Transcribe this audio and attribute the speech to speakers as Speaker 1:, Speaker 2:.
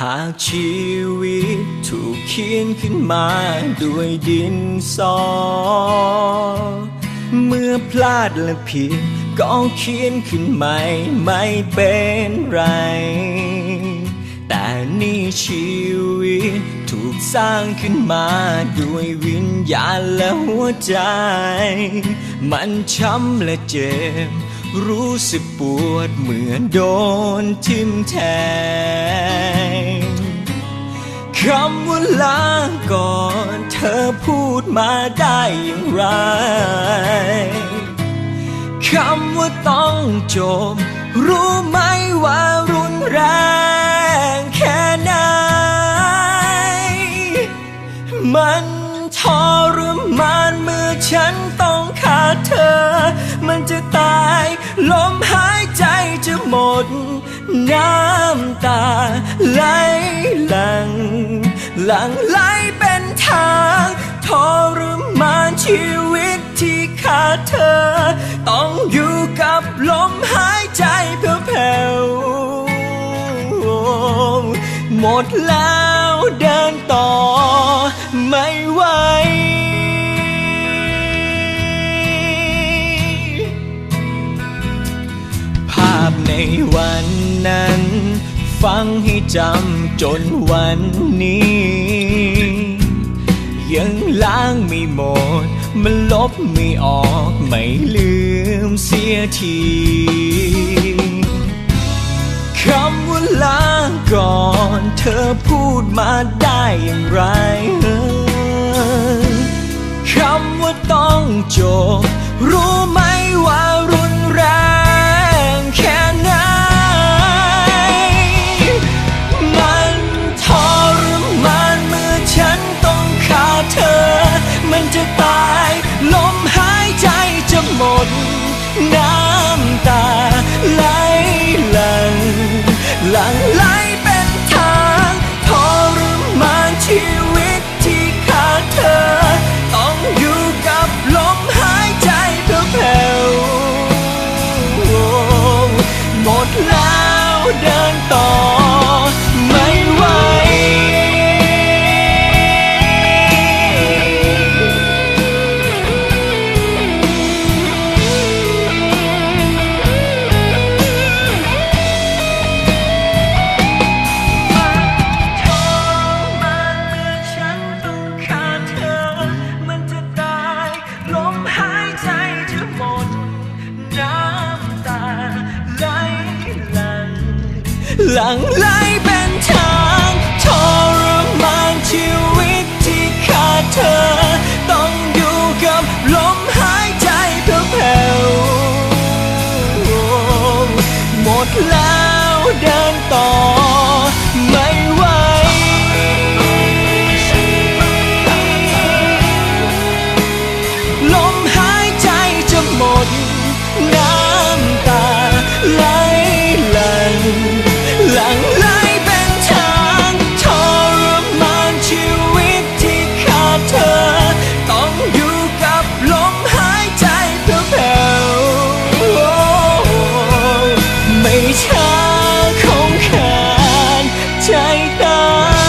Speaker 1: หากชีวิตถูกเขียนขึ้นมาด้วยดินสอ เมื่อพลาดและผิดก็เขียนขึ้นใหม่ไม่เป็นไร แต่นี่ชีวิตถูกสร้างขึ้นมาด้วยวิญญาณและหัวใจ มันช้ำและเจ็บรู้สึกปวดเหมือนโดนทิ่มแทง มาได้อย่างไร คำว่าต้องจบรู้ไหมว่ารุนแรงแค่ไหน มันทรมานเมื่อฉันต้องขาดเธอ มันจะตาย ลมหายใจจะหมด น้ำตาไหลหลังหลังไหล ชีวิตที่ขาดเธอ ต้องอยู่กับลมหายใจเพื่อแผ่วหมดแล้วเดินต่อไม่ไหวภาพในวันนั้น ฟังให้จำจนวันนี้ ยังล้างไม่หมด มันลบไม่ออกไม่ลืมเสียทีคำว่าลาก่อนเธอพูดมาได้อย่างไรคำว่าต้องจบรู้ หลั sky